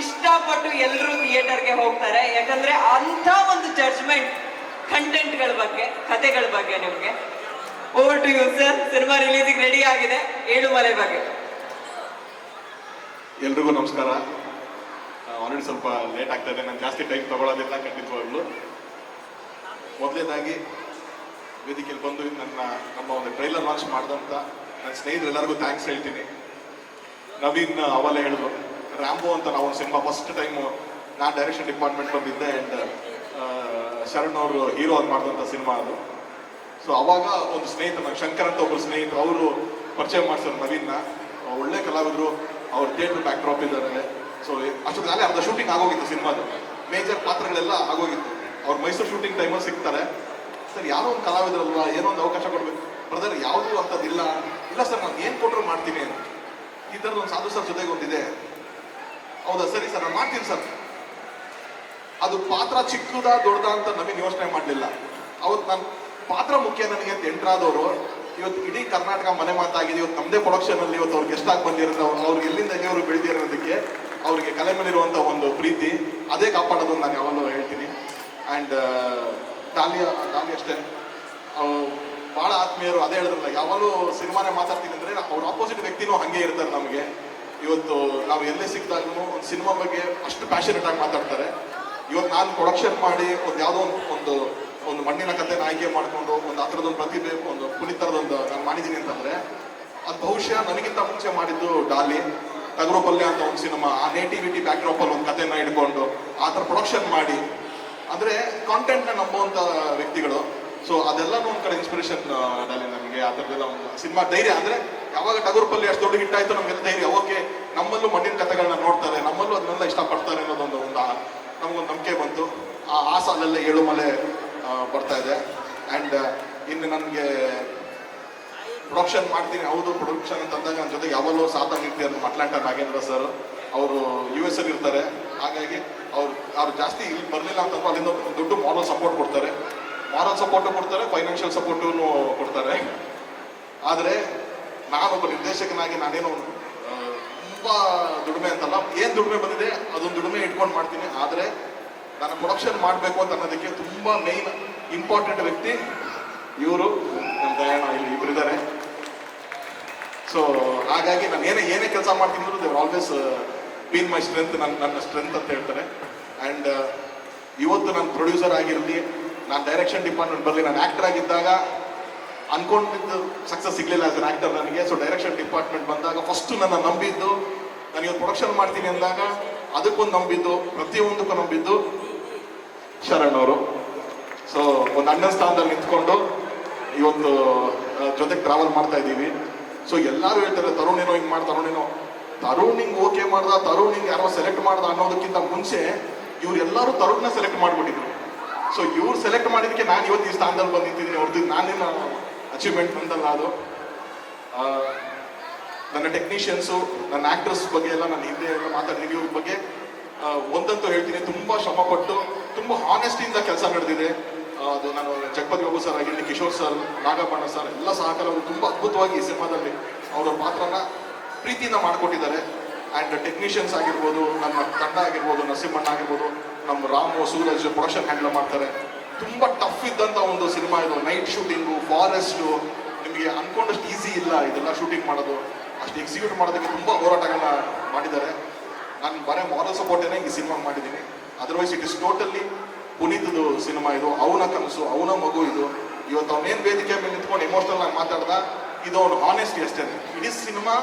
ಇಷ್ಟಪಟ್ಟು ಎಲ್ಲರೂ ಥಿಯೇಟರ್ಗೆ ಹೋಗ್ತಾರೆ. ಯಾಕಂದ್ರೆ ಅಂತ ಒಂದು ಜಡ್ಜ್ಮೆಂಟ್ ಕಂಟೆಂಟ್ಗಳ ಬಗ್ಗೆ, ಕತೆಗಳ ಬಗ್ಗೆ ನಿಮಗೆ. Over to you sir cinema ರಿಲೀಸಿಗೆ ready ಆಗಿದೆ. ಏಳು ಮಲೆ ಬಗ್ಗೆ. ಎಲ್ರಿಗೂ ನಮಸ್ಕಾರ. ಆಲ್ರೆಡಿ ಸ್ವಲ್ಪ ಲೇಟ್ ಆಗ್ತಾ ಇದೆ. ನಾನು ಜಾಸ್ತಿ ಟೈಮ್ ತಗೊಳ್ಳೋದಿಲ್ಲ, ಖಂಡಿತವಾಗ್ಲು. ಮೊದಲನೇದಾಗಿ ವೇದಿಕೆಯಲ್ಲಿ ಬಂದು ನನ್ನ, ನಮ್ಮ ಒಂದು ಟ್ರೈಲರ್ ಲಾಂಚ್ ಮಾಡಿದಂಥ ನನ್ನ ಸ್ನೇಹಿತರೆಲ್ಲರಿಗೂ ಥ್ಯಾಂಕ್ಸ್ ಹೇಳ್ತೀನಿ. ನವೀನ್ ಅವಲೇ ಹೇಳಿದ್ರು. ರ್ಯಾಂಬೋ ಅಂತ ನಾವು ಸಿನಿಮಾ ಫಸ್ಟ್ ಟೈಮ್ ನಾನು ಡೈರೆಕ್ಷನ್ ಡಿಪಾರ್ಟ್ಮೆಂಟ್ ಬಂದಿದ್ದೆ ಆ್ಯಂಡ್ ಶರಣ್ ಅವರು ಹೀರೋ ಆಗಿ ಮಾಡಿದಂಥ ಸಿನಿಮಾ ಅದು. ಸೊ ಅವಾಗ ಒಂದು ಸ್ನೇಹಿತ ನನ್ನ ಶಂಕರ್ ಅಂತ ಒಬ್ಬರು ಸ್ನೇಹಿತರು, ಅವರು ಪರಿಚಯ ಮಾಡಿಸೋರು ನವೀನ್ನ. ಒಳ್ಳೆ ಕಲಾವಿದರು, ಅವ್ರ ಥಿಯೇಟರ್ ಬ್ಯಾಕ್ ಡ್ರಾಪ್ ಇದ್ದಾರೆ ಸೊ ಅಷ್ಟೊತ್ತಿಗೆ ಅರ್ಧ ಶೂಟಿಂಗ್ ಆಗೋಗಿತ್ತು ಸಿನಿಮಾದು. ಮೇಜರ್ ಪಾತ್ರಗಳೆಲ್ಲ ಆಗೋಗಿತ್ತು. ಅವ್ರು ಮೈಸೂರು ಶೂಟಿಂಗ್ ಟೈಮಲ್ಲಿ ಸಿಗ್ತಾರೆ. ಸರ್, ಯಾರೋ ಒಂದು ಕಲಾವಿದರಲ್ವಾ ಏನೋ ಒಂದು ಅವಕಾಶ ಕೊಡಬೇಕು. ಬ್ರದರ್ ಯಾವುದೂ ಅಂಥದ್ದಿಲ್ಲ ಇಲ್ಲ ಸರ್, ನಾನು ಏನು ಕೊಟ್ಟರು ಮಾಡ್ತೀನಿ ಈ ಥರದ್ದು ಒಂದು ಸಾಧು ಸರ್ ಜೊತೆಗೆ ಒಂದಿದೆ ಹೌದಾ ಸರಿ ಸರ್, ನಾನು ಮಾಡ್ತೀನಿ ಸರ್. ಅದು ಪಾತ್ರ ಚಿಕ್ಕದ ದೊಡ್ಡದ ಅಂತ ನಮಗೆ ಯೋಚನೆ ಮಾಡಲಿಲ್ಲ. ಅವತ್ತು ನಾನು ಪಾತ್ರ ಮುಖ್ಯ ನನಗೆ ಅಂತ ಎಂಟ್ರಾದವರು, ಇವತ್ತು ಇಡೀ ಕರ್ನಾಟಕ ಮನೆ ಮಾತಾಗಿದೆ. ಇವತ್ತು ನಮ್ಮದೇ ಪ್ರೊಡಕ್ಷನ್ ಅಲ್ಲಿ ಇವತ್ತು ಅವ್ರಿಗೆ ಎಷ್ಟಾಗಿ ಬಂದಿರೋದು ಅವ್ರು ಅವ್ರಿಗೆ ಎಲ್ಲಿಂದ ಅವರು ಬೆಳೆದಿರೋದಕ್ಕೆ ಅವ್ರಿಗೆ ಕಲೆ ಮೇಲಿರುವಂಥ ಒಂದು ಪ್ರೀತಿ, ಅದೇ ಕಾಪಾಡೋದು ನಾನು ಯಾವಾಗಲೂ ಹೇಳ್ತೀನಿ. ಆ್ಯಂಡ್ ಡಾಲಿ ಟಾಲಿ ಅಷ್ಟೇ ಭಾಳ ಆತ್ಮೀಯರು ಅದೇ ಹೇಳಿದ್ರಲ್ಲ, ಯಾವಾಗಲೂ ಸಿನಿಮಾನೇ ಮಾತಾಡ್ತೀನಿ ಅಂದರೆ ಅವ್ರ ಆಪೋಸಿಟ್ ವ್ಯಕ್ತಿನೂ ಹಾಗೆ ಇರ್ತಾರೆ ನಮಗೆ. ಇವತ್ತು ನಾವು ಎಲ್ಲೇ ಸಿಕ್ಕಿದಾಗೂ ಒಂದು ಸಿನಿಮಾ ಬಗ್ಗೆ ಅಷ್ಟು ಪ್ಯಾಷನೇಟ್ ಆಗಿ ಮಾತಾಡ್ತಾರೆ. ಇವತ್ತು ನಾನು ಪ್ರೊಡಕ್ಷನ್ ಮಾಡಿ ಒಂದು ಯಾವುದೋ ಒಂದು ಒಂದು ಒಂದು ಮಣ್ಣಿನ ಕತೆ ಆಯ್ಕೆ ಮಾಡಿಕೊಂಡು ಒಂದು ಆ ಥರದೊಂದು ಪ್ರತಿಭೆ, ಒಂದು ಪುನೀತರದೊಂದು ನಾನು ಮಾಡಿದ್ದೀನಿ ಅಂತಂದ್ರೆ, ಅದು ಬಹುಶಃ ನನಗಿಂತ ಮುಂಚೆ ಮಾಡಿದ್ದು ಡಾಲಿ ಟಗರುಪಲ್ಯ ಅಂತ ಒಂದು ಸಿನಿಮಾ, ಆ ನೇಟಿವಿಟಿ ಬ್ಯಾಕ್ಡ್ರಾಪ್ ಅಲ್ಲಿ ಒಂದು ಕಥೆನ ಇಟ್ಕೊಂಡು ಆ ಥರ ಪ್ರೊಡಕ್ಷನ್ ಮಾಡಿ. ಅಂದ್ರೆ ಕಾಂಟೆಂಟ್ನ ನಂಬುವಂಥ ವ್ಯಕ್ತಿಗಳು. ಸೊ ಅದೆಲ್ಲನೂ ಒಂದು ಕಡೆ ಇನ್ಸ್ಪಿರೇಷನ್ ಡಾಲಿ, ನಮಗೆ ಆ ಥರದ್ದೆಲ್ಲ ಒಂದು ಸಿನಿಮಾ ಧೈರ್ಯ. ಅಂದ್ರೆ ಯಾವಾಗ ಟಗರುಪಲ್ಲಿ ಅಷ್ಟು ದೊಡ್ಡ ಹಿಟ್ಟಾಯ್ತು ನಮಗೆಲ್ಲ ಧೈರ್ಯ. ಓಕೆ ನಮ್ಮಲ್ಲೂ ಮಣ್ಣಿನ ಕಥೆಗಳನ್ನ ನೋಡ್ತಾರೆ. ನಮ್ಮಲ್ಲೂ ಅದನ್ನೆಲ್ಲ ಇಷ್ಟಪಡ್ತಾರೆ ಅನ್ನೋದೊಂದು ಒಂದು ನಮಗೊಂದು ನಂಬಿಕೆ ಬಂತು. ಆ ಆ ಸಾಲಲ್ಲೇ ಏಳು ಮಲೆ ಬರ್ತಾ ಇದೆ. ಆ್ಯಂಡ್ ಇನ್ನು ನನಗೆ ಪ್ರೊಡಕ್ಷನ್ ಮಾಡ್ತೀನಿ. ಹೌದು ಪ್ರೊಡಕ್ಷನ್ ಅಂತಂದಾಗ ನನ್ನ ಜೊತೆ ಯಾವಾಗಲೂ ಸಾಥ ಅಂತ ಅಟ್ಲಾಂಟ ನಾಗೇಂದ್ರ ಸರ್ ಅವರು ಯು ಎಸ್ ಅಲ್ಲಿ ಇರ್ತಾರೆ. ಹಾಗಾಗಿ ಅವ್ರು ಅವ್ರು ಜಾಸ್ತಿ ಇಲ್ಲಿ ಬರಲಿಲ್ಲ ಅಂತಂದ್ರೆ ಅಲ್ಲಿಂದ ದೊಡ್ಡ ಮಾರಲ್ ಸಪೋರ್ಟ್ ಕೊಡ್ತಾರೆ. ಮಾರಲ್ ಸಪೋರ್ಟು ಕೊಡ್ತಾರೆ ಫೈನಾನ್ಷಿಯಲ್ ಸಪೋರ್ಟು ಕೊಡ್ತಾರೆ. ಆದರೆ ನಾನೊಬ್ಬ ನಿರ್ದೇಶಕನಾಗಿ ನಾನೇನು ತುಂಬ ದುಡಿಮೆ ಅಂತಲ್ಲ, ಏನು ದುಡಿಮೆ ಬಂದಿದೆ ಅದೊಂದು ದುಡಿಮೆ ಇಟ್ಕೊಂಡು ಮಾಡ್ತೀನಿ. ಆದರೆ ನಾನು ಪ್ರೊಡಕ್ಷನ್ ಮಾಡಬೇಕು ಅಂತ ಅನ್ನೋದಕ್ಕೆ ತುಂಬ ಮೇನ್ ಇಂಪಾರ್ಟೆಂಟ್ ವ್ಯಕ್ತಿ ಇವರು ನಮ್ಮ ದಯಾಣ ಇಲ್ಲಿ ಇಬ್ಬರಿದ್ದಾರೆ ಸೊ ಹಾಗಾಗಿ ನಾನು ಏನೇ ಏನೇ ಕೆಲಸ ಮಾಡ್ತೀನಿ ಅಂದ್ರೂ ಆಲ್ವೇಸ್ ಬೀನ್ ಮೈ ಸ್ಟ್ರೆಂತ್ ನನ್ನ ನನ್ನ ಸ್ಟ್ರೆಂತ್ ಅಂತ ಹೇಳ್ತಾರೆ. ಆ್ಯಂಡ್ ಇವತ್ತು ನಾನು ಪ್ರೊಡ್ಯೂಸರ್ ಆಗಿರಲಿ, ನಾನು ಡೈರೆಕ್ಷನ್ ಡಿಪಾರ್ಟ್ಮೆಂಟ್ ಬರಲಿ, ನಾನು ಆ್ಯಕ್ಟರ್ ಆಗಿದ್ದಾಗ ಅನ್ಕೊಂಡಿದ್ದು ಸಕ್ಸಸ್ ಸಿಗಲಿಲ್ಲ ಆಸ್ ಅನ್ ಆ್ಯಕ್ಟರ್ ನನಗೆ. ಸೊ ಡೈರೆಕ್ಷನ್ ಡಿಪಾರ್ಟ್ಮೆಂಟ್ ಬಂದಾಗ ಫಸ್ಟ್ ನನ್ನ ನಂಬಿದ್ದು ನನಗೆ ಪ್ರೊಡಕ್ಷನ್ ಮಾಡ್ತೀನಿ ಅಂದಾಗ ಅದಕ್ಕೊಂದು ನಂಬಿದ್ದು, ಪ್ರತಿಯೊಂದಕ್ಕೂ ನಂಬಿದ್ದು ಶರಣ್ ಅವರು. ಸೊ ಒಂದು ಅಣ್ಣನ ಸ್ಥಾನದಲ್ಲಿ ನಿಂತ್ಕೊಂಡು ಇವತ್ತು ಜೊತೆಗೆ ಟ್ರಾವೆಲ್ ಮಾಡ್ತಾ ಇದ್ದೀವಿ. ಸೊ ಎಲ್ಲರೂ ಹೇಳ್ತಾರೆ, ತರುಣೇನೋ, ಹಿಂಗೆ ಮಾಡಿ, ತರುಣೇನೋ. ತರುಣ್ ಹಿಂಗೆ ಓಕೆ ಮಾಡ್ದ, ತರುಣ್ ಹಿಂಗೆ ಯಾರೋ ಸೆಲೆಕ್ಟ್ ಮಾಡ್ದ ಅನ್ನೋದಕ್ಕಿಂತ ಮುಂಚೆ ಇವರೆಲ್ಲರೂ ತರುಣ್ನ ಸೆಲೆಕ್ಟ್ ಮಾಡ್ಬಿಟ್ಟಿದ್ರು. ಸೊ ಇವ್ರು ಸೆಲೆಕ್ಟ್ ಮಾಡಿದಕ್ಕೆ ನಾನು ಇವತ್ತು ಈ ಸ್ಥಾನದಲ್ಲಿ ಬಂದಿದ್ದೀನಿ ಅವ್ರದ್ದು ನಾನೇನು ಅಚೀವ್ಮೆಂಟ್ ಬಂತಲ್ಲ ಅದು. ನನ್ನ ಟೆಕ್ನಿಷಿಯನ್ಸು ನನ್ನ ಆಕ್ಟರ್ಸ್ ಬಗ್ಗೆ ಎಲ್ಲ ನಾನು ಹಿಂದೆ ಎಲ್ಲ ಮಾತಾಡಿದೀನಿ ಇವ್ರ ಬಗ್ಗೆ ಒಂದಂತೂ ಹೇಳ್ತೀನಿ. ತುಂಬ ಶ್ರಮಪಟ್ಟು, ತುಂಬ ಹಾನೆಸ್ಟಿಯಿಂದ ಕೆಲಸ ನಡೆದಿದೆ. ಅದು ನಾನು ಜಗಪತಿ ಬಾಬು ಸರ್ ಆಗಿರಲಿ, ಕಿಶೋರ್ ಸರ್ ನಾಗಪ್ಪಣ್ಣ ಸರ್ ಎಲ್ಲ ಸಹಕಾರವರು ತುಂಬ ಅದ್ಭುತವಾಗಿ ಈ ಸಿನಿಮಾದಲ್ಲಿ ಅವರ ಪಾತ್ರನ ಪ್ರೀತಿಯಿಂದ ಮಾಡಿಕೊಟ್ಟಿದ್ದಾರೆ. ಆ್ಯಂಡ್ ಟೆಕ್ನಿಷಿಯನ್ಸ್ ಆಗಿರ್ಬೋದು ನಮ್ಮ ತಂಡ ಆಗಿರ್ಬೋದು, ನರಸಿಂಹಣ್ಣ ಆಗಿರ್ಬೋದು, ನಮ್ಮ ರಾಮು, ಸೂರಜ್ ಪ್ರೊಡಕ್ಷನ್ ಹ್ಯಾಂಡಲ್ ಮಾಡ್ತಾರೆ. ತುಂಬ ಟಫ್ ಇದ್ದಂಥ ಒಂದು ಸಿನಿಮಾ ಇದು ನೈಟ್ ಶೂಟಿಂಗು ಫಾರೆಸ್ಟು ನಿಮಗೆ ಅನ್ಕೊಂಡಷ್ಟು ಈಸಿ ಇಲ್ಲ ಇದೆಲ್ಲ ಶೂಟಿಂಗ್ ಮಾಡೋದು. ಅಷ್ಟು ಎಕ್ಸಿಕ್ಯೂಟ್ ಮಾಡೋದಕ್ಕೆ ತುಂಬ ಹೋರಾಟಗಳನ್ನ ಮಾಡಿದ್ದಾರೆ. ನಾನು ಬರೇ ಮಾರಲ್ ಸಪೋರ್ಟೇನೆ ಈ ಸಿನಿಮಾ ಮಾಡಿದ್ದೀನಿ. ಅದರ್ವೈಸ್ ಇಟ್ ಇಸ್ ಟೋಟಲಿ ಪುನೀತದು ಸಿನಿಮಾ ಇದು ಅವನ ಕನಸು, ಅವನ ಮಗು ಇದು. ಇವತ್ತು ಅವನೇನು ವೇದಿಕೆ ಮೇಲೆ ನಿಂತ್ಕೊಂಡು ಎಮೋಷನಲ್ ಆಗಿ ಮಾತಾಡ್ದ, ಇದು ಅವನು ಆನೆಸ್ಟಿ ಅಷ್ಟೇ. ಇಡೀ ಸಿನಿಮಾ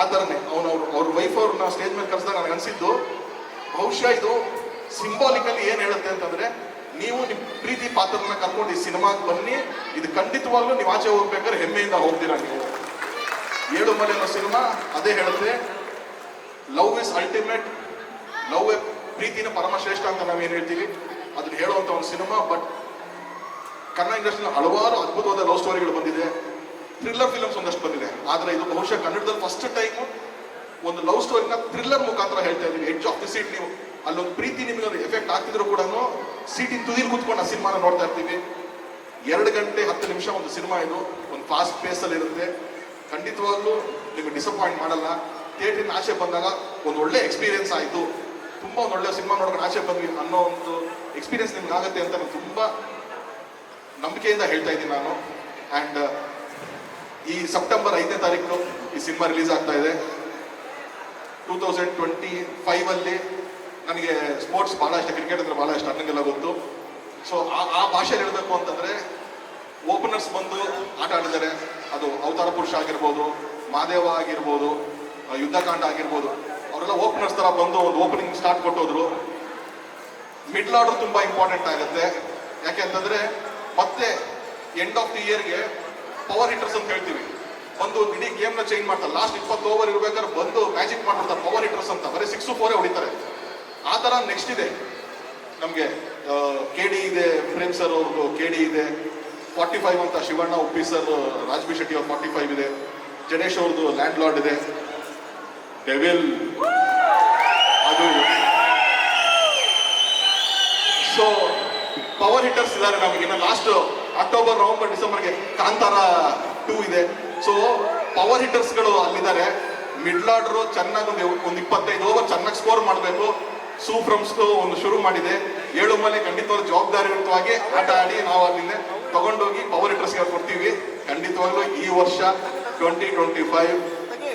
ಆ ಥರನೇ ಅವನು ಅವ್ರ ವೈಫ್ ಅವ್ರನ್ನ ಸ್ಟೇಜ್ ಮೇಲೆ ಕರೆಸಿದಾಗ ನನಗೆ ಅನಿಸಿದ್ದು, ಬಹುಶಃ ಇದು ಸಿಂಬಾಲಿಕಲಿ ಏನು ಹೇಳುತ್ತೆ ಅಂತಂದ್ರೆ ನೀವು ನಿಮ್ಮ ಪ್ರೀತಿ ಪಾತ್ರನ ಕರ್ಕೊಂಡು ಈ ಸಿನಿಮಾಗೆ ಬನ್ನಿ. ಇದು ಖಂಡಿತವಾಗ್ಲೂ ನೀವು ಆಚೆ ಹೋಗ್ಬೇಕಾದ್ರೆ ಹೆಮ್ಮೆಯಿಂದ ಹೋಗ್ತೀರಾ ನೀವು. ಏಳು ಮಲೆ ಅನ್ನೋ ಸಿನಿಮಾ, ಅದೇ ಹೇಳುತ್ತೆ ಲವ್ ಇಸ್ ಅಲ್ಟಿಮೇಟ್ ಲವ್ ಪ್ರೀತಿನ ಪರಮಶ್ರೇಷ್ಠ ಅಂತ ನಾವೇನು ಹೇಳ್ತೀವಿ? ಅದನ್ನ ಹೇಳುವಂಥ ಒಂದು ಸಿನಿಮಾ, ಬಟ್ ಕನ್ನಡ ಇಂಡಸ್ಟ್ರಿನ ಹಲವಾರು ಅದ್ಭುತವಾದ ಲವ್ ಸ್ಟೋರಿಗಳು ಬಂದಿದೆ. ಥ್ರಿಲ್ಲರ್ ಫಿಲಮ್ಸ್ ಒಂದಷ್ಟು ಬಂದಿದೆ. ಆದರೆ ಇದು ಬಹುಶಃ ಕನ್ನಡದಲ್ಲಿ ಫಸ್ಟ್ ಟೈಮ್ ಒಂದು ಲವ್ ಸ್ಟೋರಿನ ಥ್ರಿಲ್ಲರ್ ಮುಖಾಂತರ ಹೇಳ್ತಾ ಇದ್ದೀವಿ ಎಡ್ಜ್ ಆಫ್ ದಿ ಸೀಟ್ ನೀವು. ಅಲ್ಲೊಂದು ಪ್ರೀತಿ ನಿಮಗೆ ಒಂದು ಎಫೆಕ್ಟ್ ಆಗ್ತಿದ್ರು ಕೂಡ ಸೀಟಿನ ತುದಿಲಿ ಕುತ್ಕೊಂಡು ಆ ಸಿನಿಮಾನ ನೋಡ್ತಾ ಇರ್ತೀವಿ. ಎರಡು ಗಂಟೆ ಹತ್ತು ನಿಮಿಷ ಒಂದು ಸಿನಿಮಾ ಇದು. ಒಂದು ಫಾಸ್ಟ್ ಪೇಸಲ್ಲಿ ಇರುತ್ತೆ. ಖಂಡಿತವಾಗ್ಲೂ ನಿಮಗೆ ಡಿಸಪಾಯಿಂಟ್ ಮಾಡಲ್ಲ. ಥಿಯೇಟ್ರಿನ ಆಚೆ ಬಂದಾಗ ಒಂದು ಒಳ್ಳೆ ಎಕ್ಸ್ಪೀರಿಯನ್ಸ್ ಆಯಿತು. ತುಂಬ ಒಂದು ಒಳ್ಳೆ ಸಿನಿಮಾ ನೋಡ್ಕೊಂಡು ಆಚೆ ಬಂದ್ವಿ ಅನ್ನೋ ಒಂದು ಎಕ್ಸ್ಪೀರಿಯನ್ಸ್ ನಿಮ್ಗೆ ಆಗುತ್ತೆ ಅಂತ ನಾನು ತುಂಬ ನಂಬಿಕೆಯಿಂದ ಹೇಳ್ತಾ ಇದ್ದೀನಿ ನಾನು. ಆ್ಯಂಡ್ ಈ ಸೆಪ್ಟೆಂಬರ್ ಐದನೇ ತಾರೀಕು ಈ ಸಿನಿಮಾ ರಿಲೀಸ್ ಆಗ್ತಾ ಇದೆ. ಟೂ ತೌಸಂಡ್ ಟ್ವೆಂಟಿ ಫೈವಲ್ಲಿ ನನಗೆ ಸ್ಪೋರ್ಟ್ಸ್ ಭಾಳ ಇಷ್ಟ ಕ್ರಿಕೆಟ್ ಅಂದರೆ ಭಾಳ ಇಷ್ಟ ನನಗೆಲ್ಲ ಗೊತ್ತು. ಸೊ ಆ ಆ ಭಾಷೆಯಲ್ಲಿ ಹೇಳಬೇಕು ಅಂತಂದರೆ ಓಪನರ್ಸ್ ಬಂದು ಆಟ ಆಡಿದ್ದಾರೆ. ಅದು ಅವತಾರ ಪುರುಷ ಆಗಿರ್ಬೋದು, ಮಾದೇವ ಆಗಿರ್ಬೋದು ಯುದ್ಧಕಾಂಡ ಆಗಿರ್ಬೋದು. ಅವರೆಲ್ಲ ಓಪನರ್ಸ್ ಥರ ಬಂದು ಒಂದು ಓಪನಿಂಗ್ ಸ್ಟಾರ್ಟ್ ಕೊಟ್ಟೋದ್ರು. ಮಿಡ್ಲ್ ಆರ್ಡರ್ ತುಂಬ ಇಂಪಾರ್ಟೆಂಟ್ ಆಗುತ್ತೆ. ಯಾಕೆ ಅಂತಂದ್ರೆ, ಮತ್ತೆ ಎಂಡ್ ಆಫ್ ದಿ ಇಯರ್ಗೆ ಪವರ್ ಹಿಟರ್ಸ್ ಅಂತ ಹೇಳ್ತೀವಿ. ಒಂದು ಇಡೀ ಗೇಮ್ನ ಚೇಂಜ್ ಮಾಡ್ತಾರೆ. ಲಾಸ್ಟ್ ಇಪ್ಪತ್ತು ಓವರ್ ಇರ್ಬೇಕಾದ್ರೆ ಬಂದು ಮ್ಯಾಜಿಕ್ ಮಾಡ್ಬಿಡ್ತಾರೆ ಪವರ್ ಹಿಟರ್ಸ್ ಅಂತ. ಬರೀ ಸಿಕ್ಸ್ ಫೋರೇ ಹೊಡಿತಾರೆ. ಆ ಥರ ನೆಕ್ಸ್ಟ್ ಇದೆ. ನಮಗೆ ಕೆ ಡಿ ಇದೆ ಪ್ರೇಮ್ ಸರ್ ಅವ್ರದ್ದು ಕೆ ಡಿ ಇದೆ ಫಾರ್ಟಿ ಫೈವ್ ಅಂತ ಶಿವಣ್ಣ, ಉಪ್ಪಿ ಸರ್ ರಾಜ್ಬಿ ಶೆಟ್ಟಿ ಅವ್ರ ಫಾರ್ಟಿ ಫೈವ್ ಇದೆ ಜಡೇಶ್ ಅವ್ರದ್ದು ಲ್ಯಾಂಡ್ ಲಾರ್ಡ್ ಇದೆ. ಡೆವಿಲ್ ಅದು. ಸೊ ಪವರ್ ಹಿಟರ್ಸ್ ಇದ್ದಾರೆ ನಮಗೆ. ಇನ್ನು ಲಾಸ್ಟ್ ಅಕ್ಟೋಬರ್ ನವೆಂಬರ್ ಡಿಸೆಂಬರ್ಗೆ ಕಾಂತಾರ ಟೂ ಇದೆ. ಸೊ ಪವರ್ ಹಿಟ್ಟರ್ಸ್ಗಳು ಅಲ್ಲಿದ್ದಾರೆ. ಮಿಡ್ಲ್ ಆರ್ಡರ್ ಚೆನ್ನಾಗಿ ಒಂದು ಒಂದು ಇಪ್ಪತ್ತೈದು ಓವರ್ ಚೆನ್ನಾಗಿ ಸ್ಕೋರ್ ಮಾಡಬೇಕು. ಸೂಫ್ರಮ್ಸ್ ಒಂದು ಶುರು ಮಾಡಿದೆ. ಏಳು ಮೇಲೆ ಖಂಡಿತವಾಗ್ಲೂ ಜವಾಬ್ದಾರಿಯುತವಾಗಿ ಆಟ ಆಡಿ ನಾವು ಅಲ್ಲಿಂದ ತಗೊಂಡೋಗಿ ಪವರ್ ಹಿಟ್ಟರ್ಸ್ಗೆ ಕೊಡ್ತೀವಿ. ಖಂಡಿತವಾಗ್ಲೂ ಈ ವರ್ಷ ಟ್ವೆಂಟಿ ಟ್ವೆಂಟಿ ಫೈವ್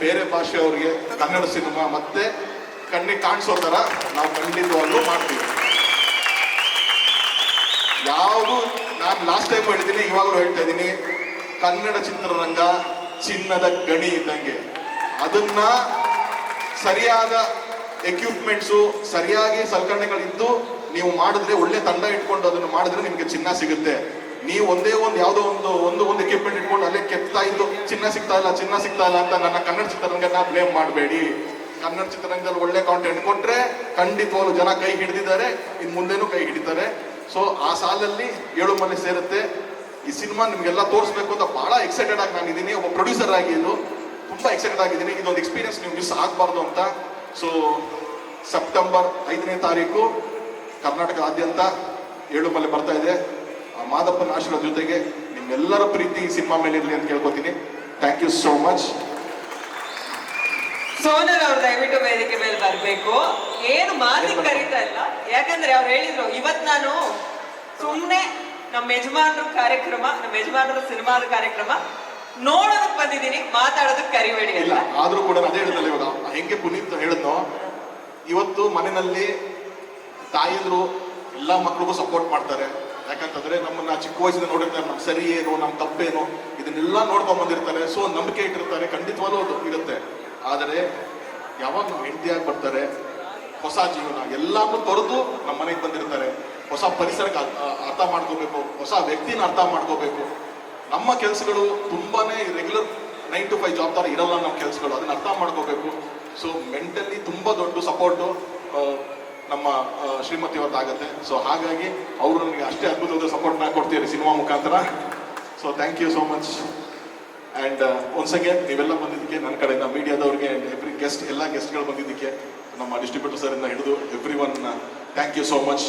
ಬೇರೆ ಭಾಷೆ ಅವರಿಗೆ ಕನ್ನಡ ಸಿನಿಮಾ ಮತ್ತೆ ಕಣ್ಣಿಗೆ ಕಾಣಿಸೋ ಥರ ನಾವು ಖಂಡಿತವಾಗ್ಲೂ ಮಾಡ್ತೀವಿ. ಯಾವುದು ನಾನು ಲಾಸ್ಟ್ ಟೈಮ್ ಹೇಳಿದ್ದೀನಿ, ಇವಾಗಲೂ ಹೇಳ್ತಾ ಇದ್ದೀನಿ. ಕನ್ನಡ ಚಿತ್ರರಂಗ ಚಿನ್ನದ ಗಣಿ ಇದ್ದಂಗೆ. ಅದನ್ನ ಸರಿಯಾದ ಎಕ್ವಿಪ್ಮೆಂಟ್ಸು ಸರಿಯಾಗಿ ಸಲಕರಣೆಗಳಿದ್ದು ನೀವು ಮಾಡಿದ್ರೆ ಒಳ್ಳೆ ತಂಡ ಇಟ್ಕೊಂಡು ಅದನ್ನು ಮಾಡಿದ್ರೆ ನಿಮಗೆ ಚಿನ್ನ ಸಿಗುತ್ತೆ. ನೀವು ಒಂದೇ ಒಂದು ಯಾವುದೋ ಒಂದು ಒಂದು ಒಂದು ಎಕ್ವಿಪ್ಮೆಂಟ್ ಇಟ್ಕೊಂಡು ಅಲ್ಲೇ ಕೆತ್ತಾ ಇದ್ದು ಚಿನ್ನ ಸಿಗ್ತಾ ಇಲ್ಲ, ಚಿನ್ನ ಸಿಗ್ತಾ ಇಲ್ಲ ಅಂತ ನನ್ನ ಕನ್ನಡ ಚಿತ್ರರಂಗನ ಬ್ಲೇಮ್ ಮಾಡಬೇಡಿ. ಕನ್ನಡ ಚಿತ್ರರಂಗದಲ್ಲಿ ಒಳ್ಳೆ ಕಾಂಟೆಂಟ್ ಕೊಟ್ರೆ ಖಂಡಿತವಾಗ್ಲೂ ಜನ ಕೈ ಹಿಡಿದಿದ್ದಾರೆ ಇನ್ನು ಮುಂದೆನೂ ಕೈ ಹಿಡಿತಾರೆ. ಸೊ ಆ ಸಾಲಲ್ಲಿ ಏಳು ಮನೆ ಸೇರುತ್ತೆ. ಈ ಸಿನಿಮಾ ನಿಮಗೆಲ್ಲ ತೋರಿಸ್ಬೇಕು ಅಂತ ಬಹಳ ಎಕ್ಸೈಟೆಡ್ ಆಗಿ ನಾನು ಇದ್ದೀನಿ ಒಬ್ಬ ಪ್ರೊಡ್ಯೂಸರ್ ಆಗಿ ಇದು, ತುಂಬಾ ಎಕ್ಸೈಟೆಡ್ ಆಗಿದ್ದೀನಿ. ಇದೊಂದು ಎಕ್ಸ್ಪೀರಿಯನ್ಸ್ ನೀವು ಮಿಸ್ ಆಗಬಾರ್ದು ಅಂತ ಸೊ ಸೆಪ್ಟೆಂಬರ್ ಐದನೇ ತಾರೀಕು ಕರ್ನಾಟಕದಾದ್ಯಂತ ಏಳು ಮಲೆ ಬರ್ತಾ ಇದೆ. ಆ ಮಾದಪ್ಪನ ಆಶೀರ್ವಾದ ಜೊತೆಗೆ ನಿಮ್ಮೆಲ್ಲರ ಪ್ರೀತಿ ಸಿನಿಮಾ ಮೇಲೆ ಇರಲಿ ಅಂತ ಕೇಳ್ಕೊತೀನಿ. Thank you so much Sonal ಅವ್ರು ದಯವಿಟ್ಟು ವೇದಿಕೆ ಮೇಲೆ ಬರಬೇಕು. ಏನು ಮಾತಿಗೆ ಕರೀತಾ ಇಲ್ಲ. ಯಾಕಂದ್ರೆ ಅವ್ರು ಹೇಳಿದ್ರು ಇವತ್ ನಾನು ಸುಮ್ಮನೆ ನಮ್ಮ ಯಜಮಾನರ ಕಾರ್ಯಕ್ರಮ ನಮ್ಮ ಯಜಮಾನರ ಸಿನಿಮಾದ ಕಾರ್ಯಕ್ರಮ ನೋಡೋದಕ್ ಬಂದಿದ್ದೀನಿ ಮಾತಾಡೋದಕ್ಕೆ ಕರಿಬೇಡಿ ಇಲ್ಲ, ಆದ್ರೂ ಕೂಡ ಅದೇ ಹೇಳಿದ್ನಲ್ಲ ಇವಾಗ, ಹೆಂಗೆ ಪುನೀತ್ ಹೇಳಿದ್ನೋ, ಇವತ್ತು ಮನೆಯಲ್ಲಿ ತಾಯಿದ್ರು ಎಲ್ಲ ಮಕ್ಳಿಗೂ ಸಪೋರ್ಟ್ ಮಾಡ್ತಾರೆ. ಯಾಕಂತಂದ್ರೆ ನಮ್ಮನ್ನ ಚಿಕ್ಕ ವಯಸ್ಸಿಂದ ನೋಡಿರ್ತಾರೆ ನಮ್ಮ ಸರಿ ಏನು ನಮ್ಮ ತಪ್ಪೇನು, ಇದನ್ನೆಲ್ಲ ನೋಡ್ಕೊಂಡ್ ಬಂದಿರ್ತಾರೆ. ಸೊ ನಂಬಿಕೆ ಇಟ್ಟಿರ್ತಾರೆ, ಖಂಡಿತವಾಗ್ಲೂ ಅದು ಇರುತ್ತೆ. ಆದರೆ, ಯಾವಾಗ ನಾವು ಹೆಂಡತಿಯಾಗಿ ಬರ್ತಾರೆ, ಹೊಸ ಜೀವನ ಎಲ್ಲಾನು ತೊರೆದು ನಮ್ಮ ಮನೆಗೆ ಬಂದಿರ್ತಾರೆ. ಹೊಸ ಪರಿಸರಕ್ಕೆ ಅರ್ಥ ಮಾಡ್ಕೋಬೇಕು, ಹೊಸ ವ್ಯಕ್ತಿನ ಅರ್ಥ ಮಾಡ್ಕೋಬೇಕು. ನಮ್ಮ ಕೆಲಸಗಳು ತುಂಬಾನೇ regular nine to five job ತರ ಇರಲ್ಲ ನಮ್ಮ ಕೆಲಸಗಳು. ಅದನ್ನ ಅರ್ಥ ಮಾಡ್ಕೋಬೇಕು. ಸೊ ಮೆಂಟಲಿ ತುಂಬಾ ದೊಡ್ಡ ಸಪೋರ್ಟು ನಮ್ಮ ಶ್ರೀಮತಿ ಆಗುತ್ತೆ. ಸೊ ಹಾಗಾಗಿ ಅವರು ನನಗೆ ಅಷ್ಟೇ ಅದ್ಭುತವಾದ ಸಪೋರ್ಟ್ ನಾ ಕೊಡ್ತೀರಿ ಸಿನಿಮಾ ಮುಖಾಂತರ. So thank you so much and once again ನೀವೆಲ್ಲ ಬಂದಿದ್ದಕ್ಕೆ ನನ್ನ ಕಡೆಯಿಂದ ಮೀಡಿಯಾದವ್ರಿಗೆ ಎವ್ರಿ ಗೆಸ್ಟ್ ಎಲ್ಲ ಗೆಸ್ಟ್ಗಳು ಬಂದಿದ್ದಕ್ಕೆ ನಮ್ಮ ಡಿಸ್ಟ್ರಿಬ್ಯೂಟರ್ ಸರಿಂದ ಹಿಡಿದು everyone thank you so much